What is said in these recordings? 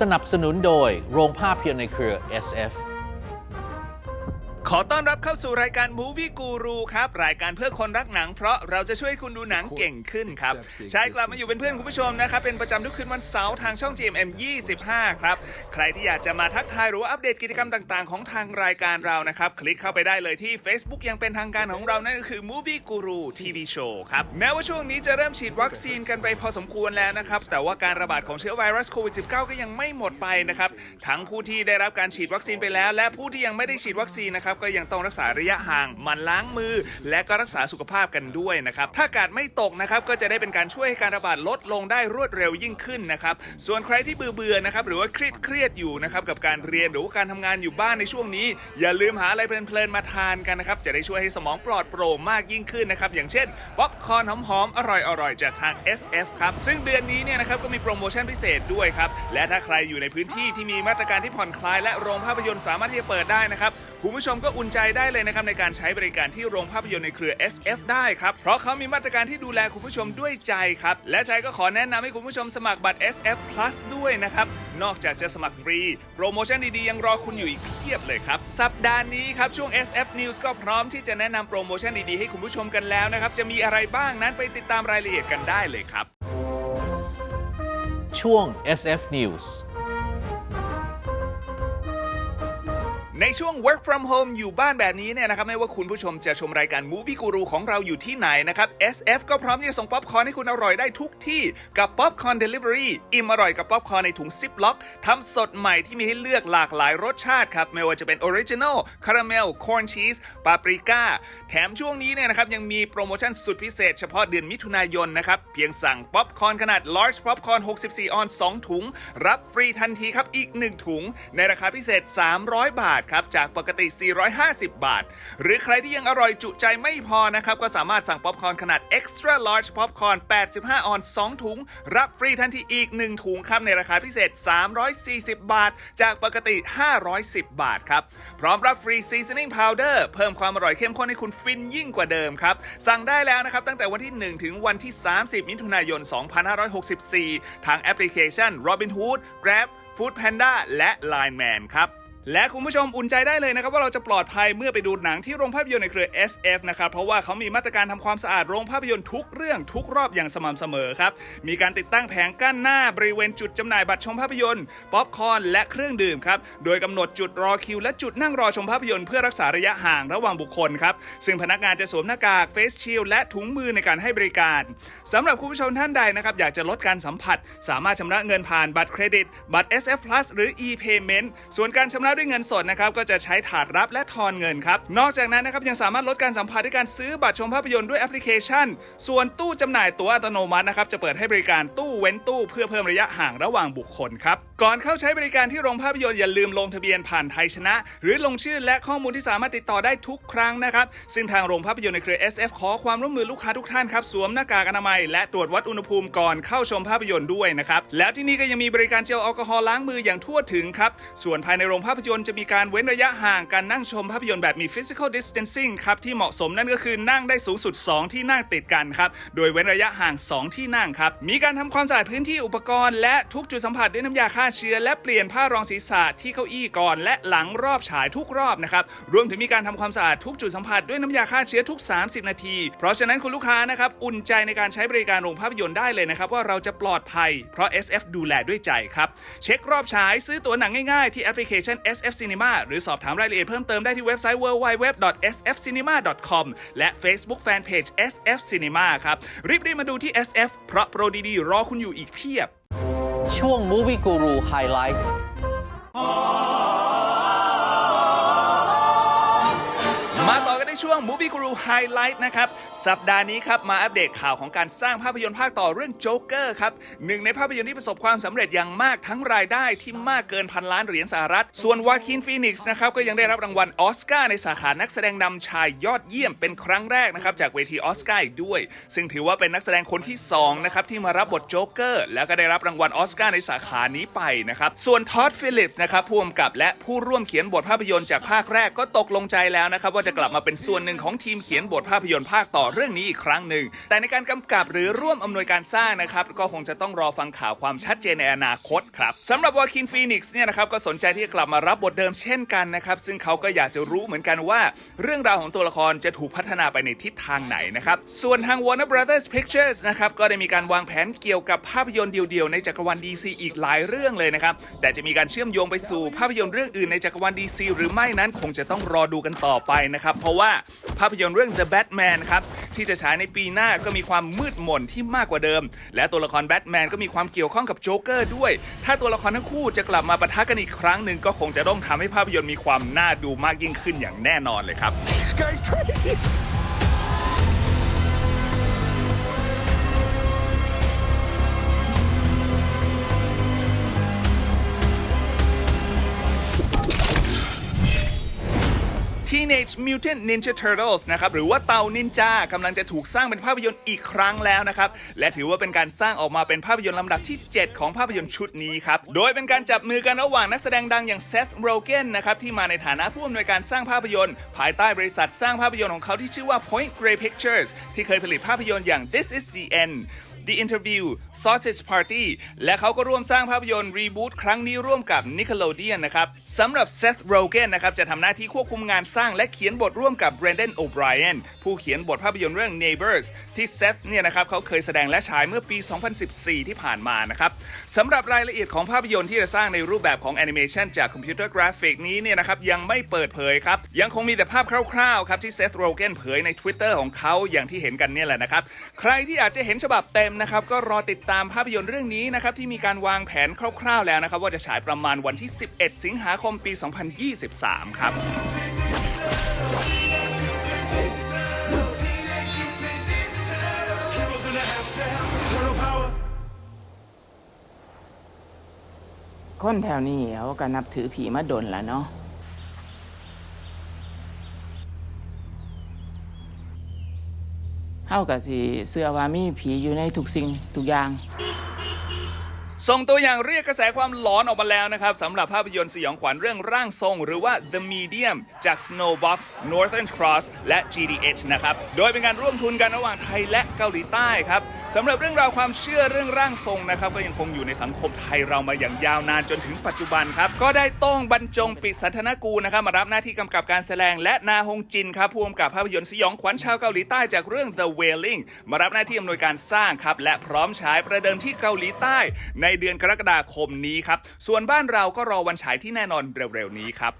สนับสนุนโดยโรงภาพยนตร์ในเครือ SF ขอต้อนรับเข้าสู่รายการ Movie Guru ครับ รายการเพื่อคนรักหนัง เพราะเราจะช่วยคุณดูหนังเก่งขึ้นครับ ใช่กลับมาอยู่เป็นเพื่อนคุณผู้ชมนะครับ เป็นประจำทุกคืนวันเสาร์ทางช่อง GMM 25 ครับ ใครที่อยากจะมาทักทายหรือว่าอัปเดตกิจกรรมต่างๆ ของทางรายการเรานะครับ คลิกเข้าไปได้เลยที่ Facebook ยังเป็นทางการของเรานั่นก็คือ Movie Guru TV Show ครับแม้ว่าช่วงนี้จะเริ่มฉีดวัคซีนกันไปพอสมควรแล้วนะครับแต่ว่าการระบาดของเชื้อไวรัสโควิด -19 ก็ยังไม่หมดไปนะครับทั้งผู้ที่ได้รับการฉีดวัคซีนไปแล้ว และผู้ที่ยังไม่ได้ฉีดวัคซีนนะครับก็ยังต้องรักษาระยะห่างมันล้างมือ และก็รักษาสุขภาพกันด้วยนะครับถ้าอากาศไม่ตกนะครับก็จะได้เป็นการช่วยให้การระบาดลดลงได้รวดเร็วยิ่งขึ้นนะครับส่วนใครที่เบื่อเบื่อๆนะครับหรือว่าเครียดเครียดอยู่นะครับกับการเรียนหรือว่าการทำงานอยู่บ้านในช่วงนี้ อย่าลืมหาอะไรเพลินๆมาทานกันนะครับจะได้ช่วยให้สมองปลอดโปร่งมากยิ่งขึ้นนะครับอย่างเช่นป๊อปคอร์นหอมๆอร่อยๆจากทาง SF ครับซึ่งเดือนนี้เนี่ยนะครับก็มีโปรโมชั่นพิเศษด้วยครับและถ้าใครอยู่ในพื้นที่ที่มีมาตรการที่ผ่อนคลายและโรงภาพยนตร์สามารถที่จะเปิดได้นะครับคุณผู้ชมก็็อุ่นใจได้เลยนะครับในการใช้บริการที่โรงภาพยนตร์ในเครือ SF ได้ครับ เพราะเขามีมาตรการที่ดูแลคุณผู้ชมด้วยใจครับ และใจก็ขอแนะนำให้คุณผู้ชมสมัครบัตร SF Plus ด้วยนะครับ นอกจากจะสมัครฟรี โปรโมชั่นดีๆ ยังรอคุณอยู่อีกเพียบเลยครับ สัปดาห์นี้ครับ ช่วง SF News ก็พร้อมที่จะแนะนำโปรโมชั่นดีๆ ให้คุณผู้ชมกันแล้วนะครับ จะมีอะไรบ้างนั้นไปติดตามรายละเอียดกันได้เลยครับ ช่วง SF News ในช่วง work from home อยู่บ้านแบบนี้เนี่ยนะครับไม่ว่าคุณผู้ชมจะชมรายการ Movie Guru ของเราอยู่ที่ไหนนะครับ SF ก็พร้อมที่จะส่งป๊อปคอร์นให้คุณอร่อยได้ทุกที่กับป๊อปคอร์นเดลิเวอรี่อิ่มอร่อยกับป๊อปคอร์นในถุงซิปล็อกทำสดใหม่ที่มีให้เลือกหลากหลายรสชาติครับ ไม่ว่าจะเป็นออริจิน l ลคาราเมลคอร์นชีสปาปริก้าแถมช่วงนี้เนี่ยนะครับยังมีโปรโมชั่นสุดพิเศษเฉพาะเดือนมิถุนายนนะครับ เพียงสั่งป๊อปคอร์นขนาด large popcorn 64 ออนซ์2ถุง รับฟรีทันทีครับอีก 1 ถุง ในราคาพิเศษ 300 บาทครับ จากปกติ 450 บาท หรือใครที่ยังอร่อยจุใจไม่พอนะครับ ก็สามารถสั่งป๊อปคอร์นขนาด extra large popcorn 85 ออนซ์2ถุง รับฟรีทันทีอีก 1 ถุงครับในราคาพิเศษ 340 บาท จากปกติ 510 บาทครับพร้อมรับฟรี seasoning powder เพิ่มความอร่อยเข้มข้นให้คุณฟินยิ่งกว่าเดิมครับ สั่งได้แล้วนะครับ ตั้งแต่วันที่ 1 ถึงวันที่ 30 มิถุนายน 2564 ทางแอปพลิเคชัน Robinhood Grab Food Panda และ Line Man ครับ และคุณผู้ชมอุ่นใจได้เลยนะครับว่าเราจะปลอดภัยเมื่อไปดูหนังที่โรงภาพยนตร์ในเครือ SF นะครับเพราะว่าเขามีมาตรการทำความสะอาดโรงภาพยนตร์ทุกเรื่องทุกรอบอย่างสม่ำเสมอครับมีการติดตั้งแผงกั้นหน้าบริเวณจุดจำหน่ายบัตรชมภาพยนตร์ป๊อปคอร์นและเครื่องดื่มครับโดยกำหนดจุดรอคิว และจุดนั่งรอชมภาพยนตร์เพื่อรักษาระยะห่างระหว่างบุคคลครับซึ่งพนักงานจะสวมหน้ากากเฟสชิลและถุงมือในการให้บริการสำหรับคุณผู้ชมท่านใดนะครับอยากจะลดการสัมผัส สามารถชำระเงินผ่านบัตรเครดิต บัตร SF Plus หรือ e-payment ส่วนการชำระด้วยเงินสดนะครับก็จะใช้ถาดรับและทอนเงินครับนอกจากนั้นนะครับยังสามารถลดการสัมผัสด้วยการซื้อบัตรชมภาพยนตร์ด้วยแอปพลิเคชัน ส่วนตู้จำหน่ายตั๋วอัตโนมัตินะครับจะเปิดให้บริการตู้เว้นตู้เพื่อเพิ่มระยะห่างระหว่างบุคคลครับก่อนเข้าใช้บริการที่โรงภาพยนตร์อย่าลืมลงทะเบียนผ่านไทยชนะ หรือลงชื่อและข้อมูลที่สามารถติดต่อได้ทุกครั้งนะครับซึ่งทางโรงภาพยนตร์ในเครือ SF ขอความร่วมมือลูกค้าทุกท่านครับสวมหน้ากากอนามัย และตรวจวัดอุณหภูมิก่อนเข้าชมภาพยนตร์ด้วยนะครับแล้วที่นี่ก็ยังมีบริการเจลแอลกอฮอล์ล้างมืออย่างทั่วถึงครับส่วนภายในโรงภาพยนตร์จะมีการเว้นระยะห่างการนั่งชมภาพยนตร์แบบมี physical distancing ครับที่เหมาะสมนั่นก็คือนั่งได้สูงสุด 2 ที่นั่งติดกันครับโดยเว้นระยะห่าง 2 ที่นั่งครับมีการทำความสะอาดพื้นที่อุปกรณ์และทุกจุดสัมผัสด้วยน้ำยาฆ่าเชื้อ และเปลี่ยนผ้ารองศีรษะที่เก้าอี้ก่อน และหลังรอบฉายทุกรอบนะครับรวมถึงมีการทำความสะอาดทุกจุดสัมผัสด้วยน้ำยาฆ่าเชื้อทุก 30 นาที เพราะฉะนั้นคุณลูกค้านะครับอุ่นใจในการใช้บริการโรงภาพยนตร์ได้เลยนะครับว่าเราจะปลอดภัย เพราะ SF ดูแลด้วยใจครับเช็ครอบฉายซื้อตั๋วหนังง่ายๆที่แอปพลิเคชัน SF Cinema หรือสอบถามรายละเอียดเพิ่มเติมได้ที่เว็บไซต์ www.sfcinema.com และ Facebook Fanpage SF Cinema ครับรีบๆมาดูที่ SF เพราะโปรดีๆรอคุณอยู่อีกเพียบ ช่วง Movie Guru Highlight อง Movie Guru Highlight นะครับ สัปดาห์นี้ครับ มาอัปเดตข่าวของการสร้างภาพยนตร์ภาคต่อเรื่องโจ๊กเกอร์ครับหนึ่งในภาพยนตร์ที่ประสบความสำเร็จอย่างมากทั้งรายได้ที่มากเกินพันล้านเหรียญสหรัฐ ส่วนวาคินฟีนิกซ์นะครับ ก็ยังได้รับรางวัลออสการ์ในสาขานักแสดงนำชายยอดเยี่ยมเป็นครั้งแรกนะครับจากเวทีออสการ์ด้วย ซึ่งถือว่าเป็นนักแสดงคนที่สองนะครับที่มารับบทโจ๊กเกอร์แล้วก็ได้รับรางวัลออสการ์ในสาขานี้ไปนะครับส่วนท็อดฟิลิปส์นะครับผู้กำกับและผู้ร่วมเขียนบทภาพยนตร์จากภาคแรกก็ตกลงใจแล้วนะครับว่าจะกลับมาเป็นส่วนหนึ่งของทีมเขียนบทภาพยนตร์ภาคต่อเรื่องนี้อีกครั้งหนึ่ง แต่ในการกำกับหรือร่วมอำนวยการสร้างนะครับ ก็คงจะต้องรอฟังข่าวความชัดเจนในอนาคตครับสำหรับวาคินฟีนิกซ์เนี่ยนะครับก็สนใจที่จะกลับมารับบทเดิมเช่นกันนะครับซึ่งเขาก็อยากจะรู้เหมือนกันว่า เรื่องราวของตัวละครจะถูกพัฒนาไปในทิศทางไหนนะครับส่วนทาง Warner Brothers Pictures นะครับก็ได้มีการวางแผนเกี่ยวกับภาพยนตร์เดียวๆ ในจักรวาล DC อีกหลายเรื่องเลยนะครับแต่จะมีการเชื่อมโยงไปสู่ภาพยนตร์เรื่องอื่นในจักรวาล DC หรือไม่นั้นคงจะต้องรอดูกันต่อไปนะครับเพราะว่าภาพยนตร์เรื่อง The Batman ครับ ที่จะฉายในปีหน้าก็มีความมืดมนที่มากกว่าเดิม และตัวละครแบทแมนก็มีความเกี่ยวข้องกับโจ๊กเกอร์ด้วย ถ้าตัวละครทั้งคู่จะกลับมาปะทะกันอีกครั้งหนึ่งก็คงจะต้องทำให้ภาพยนตร์มีความน่าดูมากยิ่งขึ้นอย่างแน่นอนเลยครับ Teenage Mutant Ninja Turtles นะครับหรือว่าเต่านินจากำลังจะถูกสร้างเป็นภาพยนตร์อีกครั้งแล้วนะครับ และถือว่าเป็นการสร้างออกมาเป็นภาพยนตร์ลำดับที่ 7 ของภาพยนตร์ชุดนี้ครับ โดยเป็นการจับมือกันระหว่างนักแสดงดังอย่าง Seth Rogen นะครับที่มาในฐานะผู้อำนวยการสร้างภาพยนตร์ ภายใต้บริษัทสร้างภาพยนตร์ของเขาที่ชื่อว่า Point Grey Pictures ที่เคยผลิตภาพยนตร์อย่าง This Is the End The Interview Sausage Party และเขาก็ร่วมสร้างภาพยนตร์รีบูตครั้งนี้ร่วมกับ Nickelodeon นะครับสำหรับ Seth Rogen นะครับจะทำหน้าที่ควบคุมงานสร้างและเขียนบทร่วมกับ Brendan O'Brien ผู้เขียนบทภาพยนตร์เรื่อง Neighbors ที่ Seth เนี่ยนะครับเขาเคยแสดงและฉายเมื่อปี 2014 ที่ผ่านมานะครับสำหรับรายละเอียดของภาพยนตร์ที่จะสร้างในรูปแบบของแอนิเมชันจากคอมพิวเตอร์กราฟิกนี้เนี่ยนะครับยังไม่เปิดเผยครับ ยังคงมีแต่ภาพคร่าวๆครับที่ Seth Rogen เผยใน Twitter ของเขาอย่างที่เห็นกันเนี่ยแหละนะครับ ใครที่อาจจะเห็นฉบับเต็มนะครับก็รอติดตามภาพยนตร์เรื่องนี้นะครับที่มีการวางแผนคร่าวๆแล้วนะครับว่าจะฉายประมาณวันที่ 11 สิงหาคมปี 2023 ครับคนแถวนี้เขาก็นับถือผีมาดนแล้วเนาะ เฮากับสิเสื้อว่ามีผีอยู่ในทุกสิ่งทุกอย่าง ส่งตัวอย่างเรียกกระแสความหลอนออกมาแล้วนะครับสำหรับภาพยนตร์สยองขวัญเรื่องร่างทรง หรือว่า The Medium จาก Snowbox Northern Cross และ GDH นะครับ โดยเป็นการร่วมทุนกันระหว่างไทยและเกาหลีใต้ครับ สำหรับเรื่องราวความเชื่อเรื่องร่างทรงนะครับ ก็ยังคงอยู่ในสังคมไทยเรามาอย่างยาวนานจนถึงปัจจุบันครับ ก็ได้โต้งบรรจงปิดสันทนกูนะครับมารับหน้าที่กำกับการแสดงและนาฮงจินครับผู้กำกับภาพยนตร์สยองขวัญชาวเกาหลีใต้จากเรื่อง The Wailing มารับหน้าที่อำนวยการสร้างครับและพร้อมฉายประเดิมที่เกาหลีใต้ ในเดือนกรกฎาคมนี้ครับส่วนบ้านเราก็รอวันฉายที่แน่นอนเร็วๆนี้ครับ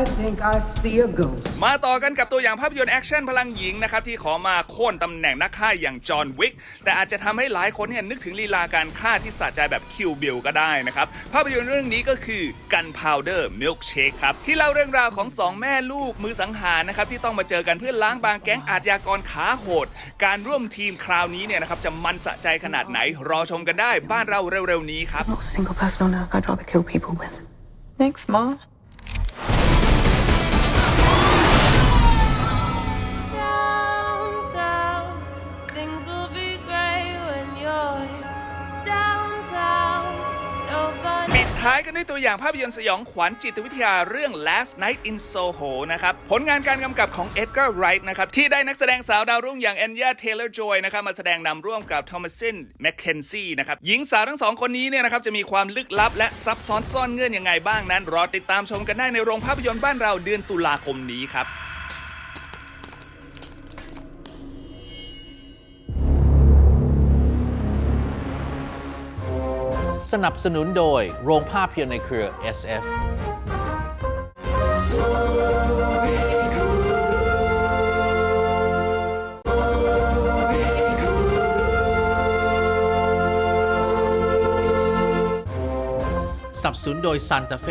I think I see a ghost. มาต่อกันกับตัวอย่างภาพยนตร์แอคชั่นพลังหญิงนะครับที่ขอมาโค่นตำแหน่งนักฆ่าอย่างจอห์นวิกแต่อาจจะทำให้หลายคนเนี่ยนึกถึงลีลาการฆ่าที่สะใจแบบคิวบิลก็ได้นะครับ ภาพยนตร์เรื่องนี้ก็คือกันพาวเดอร์มิลค์เชคครับ ที่เล่าเรื่องราวของสองแม่ลูกมือสังหารนะครับ ที่ต้องมาเจอกันเพื่อล้างบางแก๊งอาชญากรขาโหด การร่วมทีมคราวนี้เนี่ยนะครับจะมันสะใจขนาดไหนรอชมกันได้บ้านเราเร็วๆนี้ครับ Not a single person on earth I'd rather kill people with. Thanks, Ma. ท้ายกันด้วยตัวอย่างภาพยนตร์สยองขวัญจิตวิทยาเรื่อง Last Night in Soho นะครับ ผลงานการกำกับของเอ็ดการ์ไรท์นะครับ ที่ได้นักแสดงสาวดาวรุ่งอย่างแอนยาเทเลอร์จอยนะครับ มาแสดงนำร่วมกับทอมัสซินแมคเคนซี่นะครับ หญิงสาวทั้งสองคนนี้เนี่ยนะครับ จะมีความลึกลับและซับซ้อนซ่อนเงื่อนยังไงบ้างนั้น รอติดตามชมกันได้ในโรงภาพยนตร์บ้านเราเดือนตุลาคมนี้ครับ สนับสนุนโดยโรงภาพยนตร์ในเครือ SF สนับสนุนโดยซันตาเฟ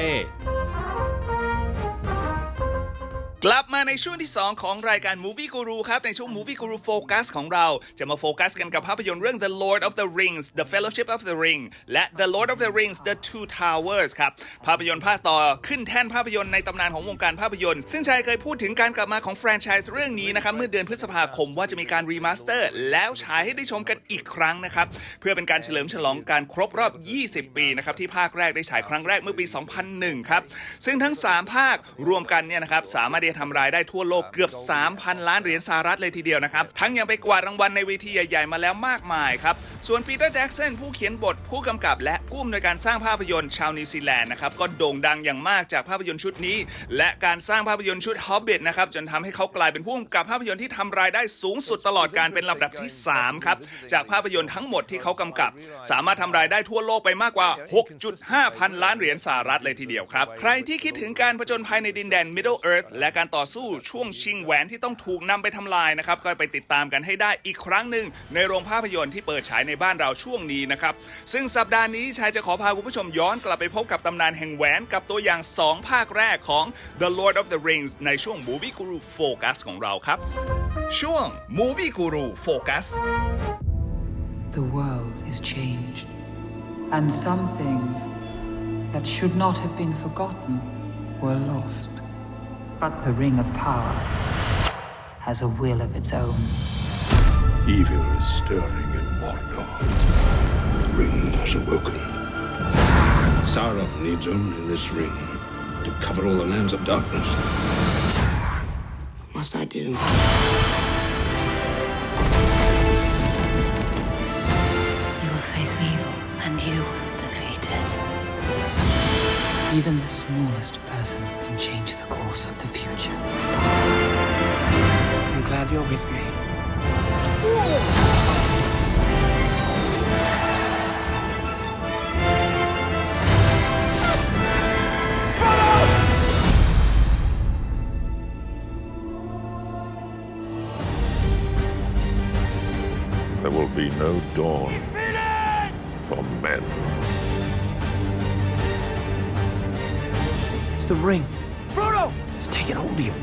กลับมาในช่วงที่ 2 ของรายการ Movie Guru ครับ ในช่วง Movie Guru Focus ของเราจะมาโฟกัสกันกับภาพยนตร์เรื่อง The Lord of the Rings The Fellowship of the Ring และ The Lord of the Rings The Two Towers ครับ ภาพยนตร์ภาคต่อขึ้นแท่นภาพยนตร์ในตำนานของวงการภาพยนตร์ ซึ่งชายเคยพูดถึงการกลับมาของแฟรนไชส์เรื่องนี้นะครับ เมื่อเดือนพฤษภาคมว่าจะมีการรีมาสเตอร์แล้วฉายให้ได้ชมกันอีกครั้งนะครับ เพื่อเป็นการเฉลิมฉลองการครบรอบ 20 ปีนะครับที่ภาคแรกได้ฉายครั้งแรกเมื่อปี 2001 ครับซึ่งทั้ง 3 ภาครวมกันเนี่ยนะครับสามารถที่จะทำรายได้ทั่วโลกเกือบ 3,000 ล้านเหรียญสหรัฐเลยทีเดียวนะครับ ทั้งยังไปกวาดรางวัลในเวทีใหญ่ๆมาแล้วมากมายครับส่วนปีเตอร์แจ็กสันผู้เขียนบทผู้กำกับและผู้อำนวยการสร้างภาพยนตร์ชาวนิวซีแลนด์นะครับก็โด่งดังอย่างมากจากภาพยนตร์ชุดนี้ และการสร้างภาพยนตร์ชุด Hobbit นะครับจนทำให้เขากลายเป็นผู้กำกับภาพยนตร์ที่ทำรายได้สูงสุดตลอดการเป็นลำดับที่ 3 ครับ จากภาพยนตร์ทั้งหมดที่เขากำกับ สามารถทำรายได้ทั่วโลกไปมากกว่า 6.5 พันล้านเหรียญสหรัฐเลยทีเดียวครับ ใครที่คิดถึงการผจญภัยในดินแดน Middle Earth และการต่อสู้ช่วงชิงแหวนที่ต้องถูกนำไปทำลายนะครับก็ไปติดตามกันให้ได้อีกครั้งหนึ่งในโรงภาพยนตร์ที่เปิดฉายในบ้านเราช่วงนี้นะครับ ซึ่งสัปดาห์นี้ชายจะขอพาคุณผู้ชมย้อนกลับไปพบกับตำนานแห่งแหวนกับตัวอย่าง 2 ภาคแรกของ The Lord of the Rings ในช่วง Movie Guru Focus ของเราครับ ช่วง Movie Guru Focus The world is changed. And some things that should not have been forgotten were lost. But the Ring of Power has a will of its own. Evil is stirring in Mordor. The ring has awoken. Sauron needs only this ring to cover all the lands of darkness. What must I do You will face evil, and you will defeat it. Even the smallest person can change the course of the future. I'm glad you're with me There will be no dawn for men. It's the ring. Frodo! It's taking hold of you.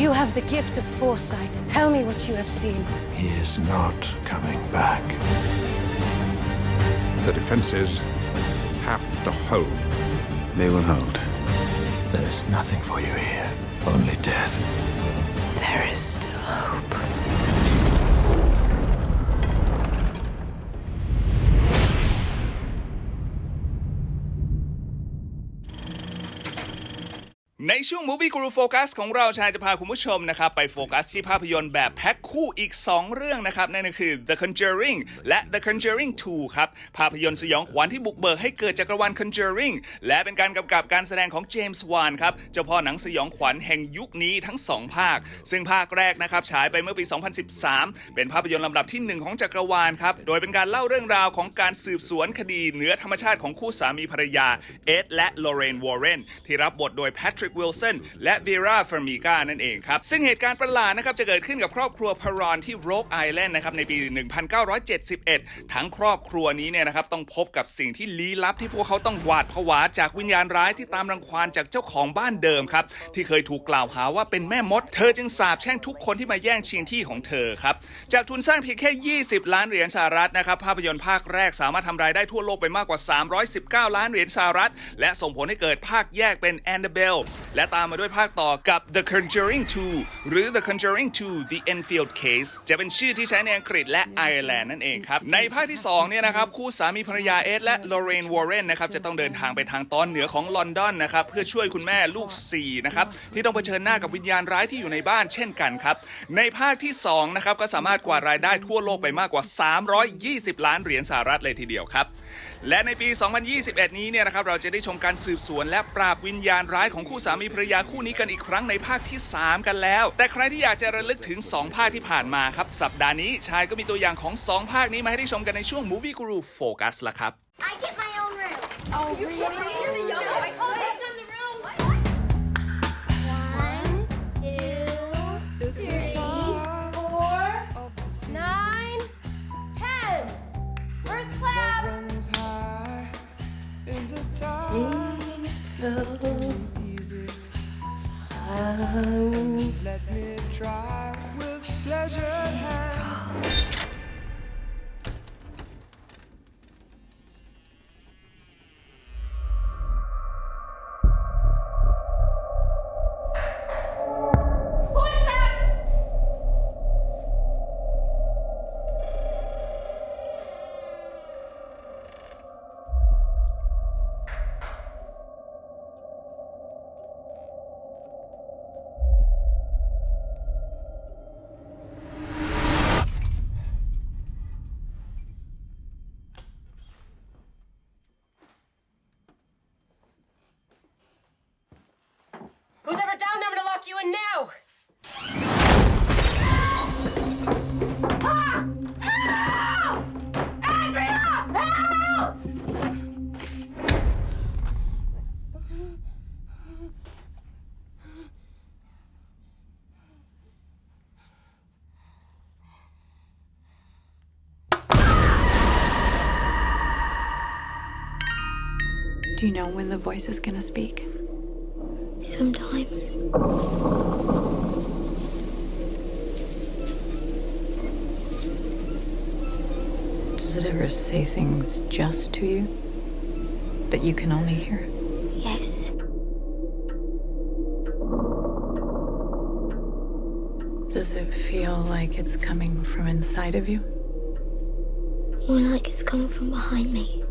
You have the gift of foresight. Tell me what you have seen. He is not coming back. The defenses have to hold. They will hold. There is nothing for you here, ช่วง Movie Guru Focus ของเราชายจะพาคุณผู้ชมนะครับไปโฟกัสที่ภาพยนตร์แบบแพ็คคู่อีก 2 เรื่องนะครับ นั่นก็คือ The Conjuring และ The Conjuring 2 ครับ ภาพยนตร์สยองขวัญที่บุกเบิกให้เกิดจักรวาล Conjuring และเป็นการกำกับการแสดงของเจมส์วานครับ เจ้าพ่อหนังสยองขวัญแห่งยุคนี้ทั้ง 2 ภาค ซึ่งภาคแรกนะครับฉายไปเมื่อปี 2013 เป็นภาพยนตร์ลำดับที่ 1 ของจักรวาลครับ โดยเป็นการเล่าเรื่องราวของการสืบสวนคดีเหนือธรรมชาติของคู่สามีภรรยาเอ็ดและลอเรนวอร์เรนที่รับบทโดยแพทริกวิลสันและเวราเฟอร์มิกานั่นเองครับ ซึ่งเหตุการณ์ประหลาดนะครับจะเกิดขึ้นกับครอบครัวพารอนที่โรกไอแลนด์นะครับในปี 1971 ทั้งครอบครัวนี้เนี่ยนะครับต้องพบกับสิ่งที่ลี้ลับที่พวกเขาต้องหวาดผวาจากวิญญาณร้ายที่ตามรังควานจากเจ้าของบ้านเดิมครับที่เคยถูกกล่าวหาว่าเป็นแม่มด เธอจึงสาบแช่งทุกคนที่มาแย่งชิงที่ของเธอครับจากทุนสร้างเพียงแค่ 20 ล้านเหรียญสหรัฐนะครับภาพยนตร์ภาคแรกสามารถทำรายได้ทั่วโลกไปมากกว่า 319 ล้านเหรียญสหรัฐ และส่งผลให้เกิดภาคแยกเป็น Annabelle และตามมาด้วยภาคต่อกับ The Conjuring 2 หรือ The Conjuring 2 The Enfield Case จะเป็นชื่อที่ใช้ในอังกฤษและไอร์แลนด์นั่นเองครับ ในภาคที่ 2 เนี่ยนะครับ คู่สามีภรรยาเอ็ดและลอเรนวอร์เรนนะครับ จะต้องเดินทางไปทางตอนเหนือของลอนดอนนะครับ เพื่อช่วยคุณแม่ลูก 4 นะครับ ที่ต้องเผชิญหน้ากับวิญญาณร้ายที่อยู่ในบ้านเช่นกันครับ ในภาคที่ 2 นะครับ ก็สามารถกวาดรายได้ทั่วโลกไปมากกว่า 320 ล้านเหรียญสหรัฐเลยทีเดียวครับและในปี 2021 นี้เนี่ยนะครับเราจะได้ชมการสืบสวนและปราบวิญญาณร้ายของคู่สามีภรรยาคู่นี้กันอีกครั้งในภาคที่ 3 กันแล้ว แต่ใครที่อยากจะระลึกถึง 2 ภาคที่ผ่านมาครับ สัปดาห์นี้ชายก็มีตัวอย่างของ 2 ภาคนี้มาให้ได้ชมกันในช่วง Movie Guru Focus ละครับ I get my own room. Oh, you really? I call it in the room. One, two, three, four, nine, ten. First clap. Um, Let me try with pleasure. Now. Do you know when the voice is gonna speak? Sometimes. Does it ever say things just to you that you can only hear? Yes. Does it feel like it's coming from inside of you? More like it's coming from behind me.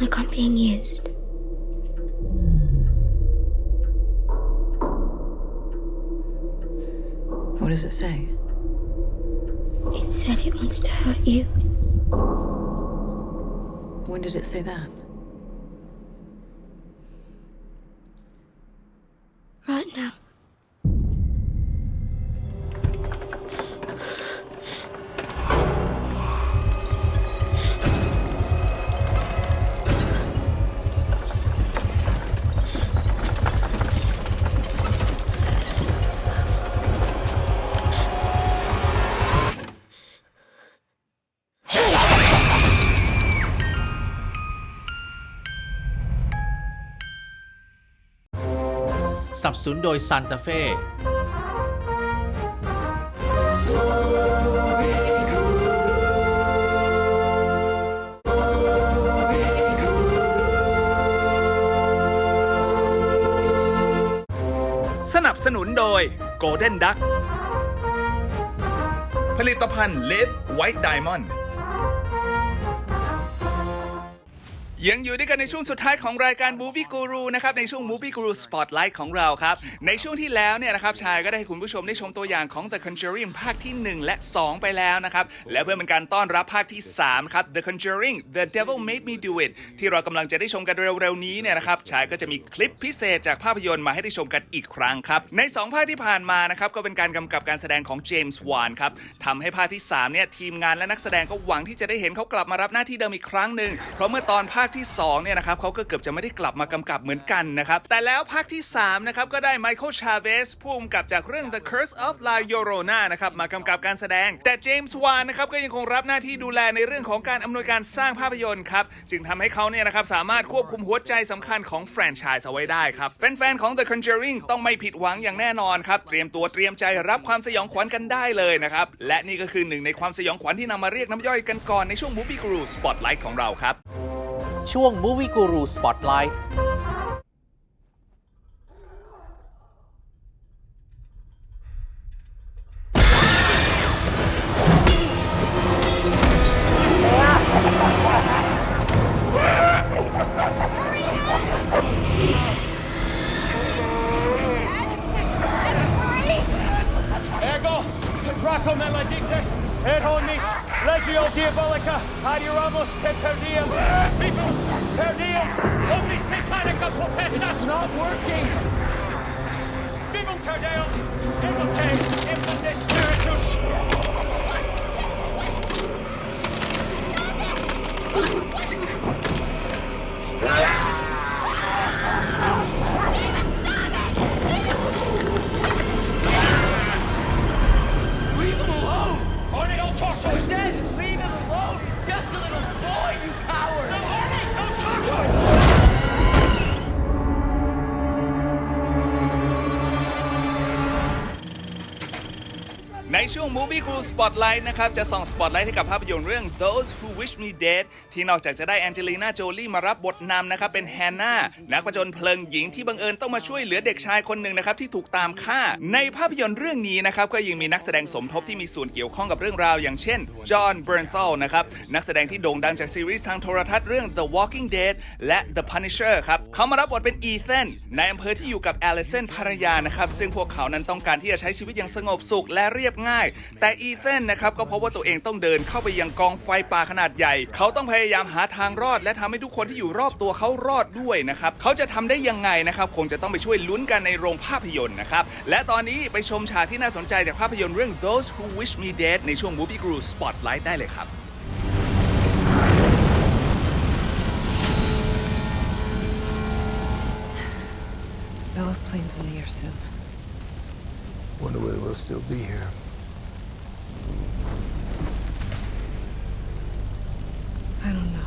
Like I'm being used. What does it say? It said it wants to hurt you. When did it say that? สนับสนุนโดยซันตาเฟ่สนับสนุนโดย Golden Duck ผลิตภัณฑ์ Live White Diamond ยังอยู่ด้วยกันในช่วงสุดท้ายของรายการ Movie Guru นะครับในช่วง Movie Guru Spotlight ของเราครับ ในช่วงที่แล้วเนี่ยนะครับชายก็ได้ให้คุณผู้ชมได้ชมตัวอย่างของ The Conjuring ภาคที่ 1 และ 2 ไปแล้วนะครับ และเพื่อเป็นการต้อนรับภาคที่ 3 ครับ The Conjuring The Devil Made Me Do It ที่เรากำลังจะได้ชมกันเร็วๆนี้เนี่ยนะครับชายก็จะมีคลิปพิเศษจากภาพยนตร์มาให้ได้ชมกันอีกครั้งครับ ใน 2 ภาคที่ผ่านมานะครับก็เป็นการกำกับการแสดงของเจมส์วานครับทำให้ภาคที่3เนี่ยทีมงานและนักแสดงก็หวังที่จะได้เห็นเขากลับมารับหน้าที่เดิมอีกครั้งหนึ่งเพราะเมื่อตอนภาคที่2เนี่ยนะครับเขาก็เกือบจะไม่ได้กลับมากำกับเหมือนกันนะครับ แต่แล้วภาคที่3นะครับก็ได้ไมเคิลชาเวสผู้กำกับจากเรื่อง The Curse of La Llorona นะครับมากำกับการแสดง แต่เจมส์วานนะครับก็ยังคงรับหน้าที่ดูแลในเรื่องของการอำนวยการสร้างภาพยนตร์ครับจึงทำให้เขาเนี่ยนะครับสามารถควบคุมหัวใจสำคัญของแฟรนไชส์เอาไว้ได้ครับแฟนๆของ The Conjuring ต้องไม่ผิดหวังอย่างแน่นอนครับเตรียมตัวเตรียมใจรับความสยองขวัญกันได้เลยนะครับและนี่ก็คือหนึ่งในความสยองขวัญที่นำมาเรียกน้ำย่อยกันก่อนในช่วง Movie Guru Spotlight ของเราครับ ช่วง Movie Guru Spotlight Ego, Draco Maledicte, et omnis legio diabolica, adiuramus te per diem, vivum per Only It's not working! Vivum Tardeo! Evote! Implemnis Spiritus! ช่วง Movie Crew Spotlight นะครับ จะส่อง Spotlight ให้กับภาพยนตร์เรื่อง Those Who Wish Me Dead ที่นอกจากจะได้แองเจลีน่าโจลี่มารับบทนำนะครับ เป็นแฮนนานักประจนเพลิงหญิงที่บังเอิญต้องมาช่วยเหลือเด็กชายคนหนึ่งนะครับ ที่ถูกตามฆ่า ในภาพยนตร์เรื่องนี้นะครับ ก็ยังมีนักแสดงสมทบที่มีส่วนเกี่ยวข้องกับเรื่องราว อย่างเช่นจอห์นเบิร์น a l นะครับนักแสดงที่โด่งดังจากซีรีส์ทางโทรทัศน์เรื่อง The Walking Dead และ The Punisher ครับเขามารับบทเป็นอีเธนในอำเภอที่อยู่กับแอลิสันภรรยานะครับซึ่งพวกเขานั้นต้องการที่จะใช้ชีวิตอย่างสงบสุขและเรียบง่ายแต่อีเธนนะครับก็พบว่าตัวเองต้องเดินเข้าไปยังกองไฟป่าขนาดใหญ่ เขาต้องพยายามหาทางรอด และทำให้ทุกคนที่อยู่รอบตัวเขารอดด้วยนะครับเขาจะทำได้ยังไงนะครับคงจะต้องไปช่วยลุ้นกันในโรงภาพยนตร์นะครับและตอนนี้ไปชมฉากที่น่าสนใจจากภาพยนตร์เรื่อง Those Who Wish Me Dead ในช่วง Movie Crew Spotlight ได้เลยครับ They'll have planes in the air soon. Wonder whether we'll still be here.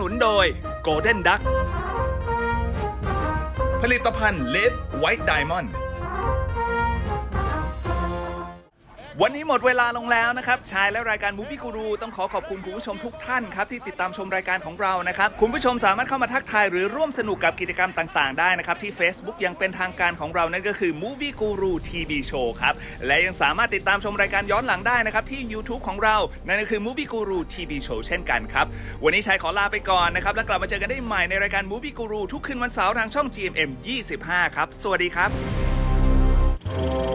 นุนโดย Golden Duck ผลิตภัณฑ์ Live White Diamond วันนี้หมดเวลาลงแล้วนะครับ ชายและรายการ Movie Guru ต้องขอขอบคุณคุณผู้ชมทุกท่านครับที่ติดตามชมรายการของเรานะครับ คุณผู้ชมสามารถเข้ามาทักทายหรือร่วมสนุกกับกิจกรรมต่างๆ ได้นะครับ ที่ Facebook ยังเป็นทางการของเรานั่นก็คือ Movie Guru TV Show ครับ และยังสามารถติดตามชมรายการย้อนหลังได้นะครับ ที่ YouTube ของเรา นั่นก็คือ Movie Guru TV Show เช่นกันครับ วันนี้ชายขอลาไปก่อนนะครับ แล้วกลับมาเจอกันได้ใหม่ในรายการ Movie Guru ทุกคืนวันเสาร์ทางช่อง GMM 25 ครับ สวัสดีครับ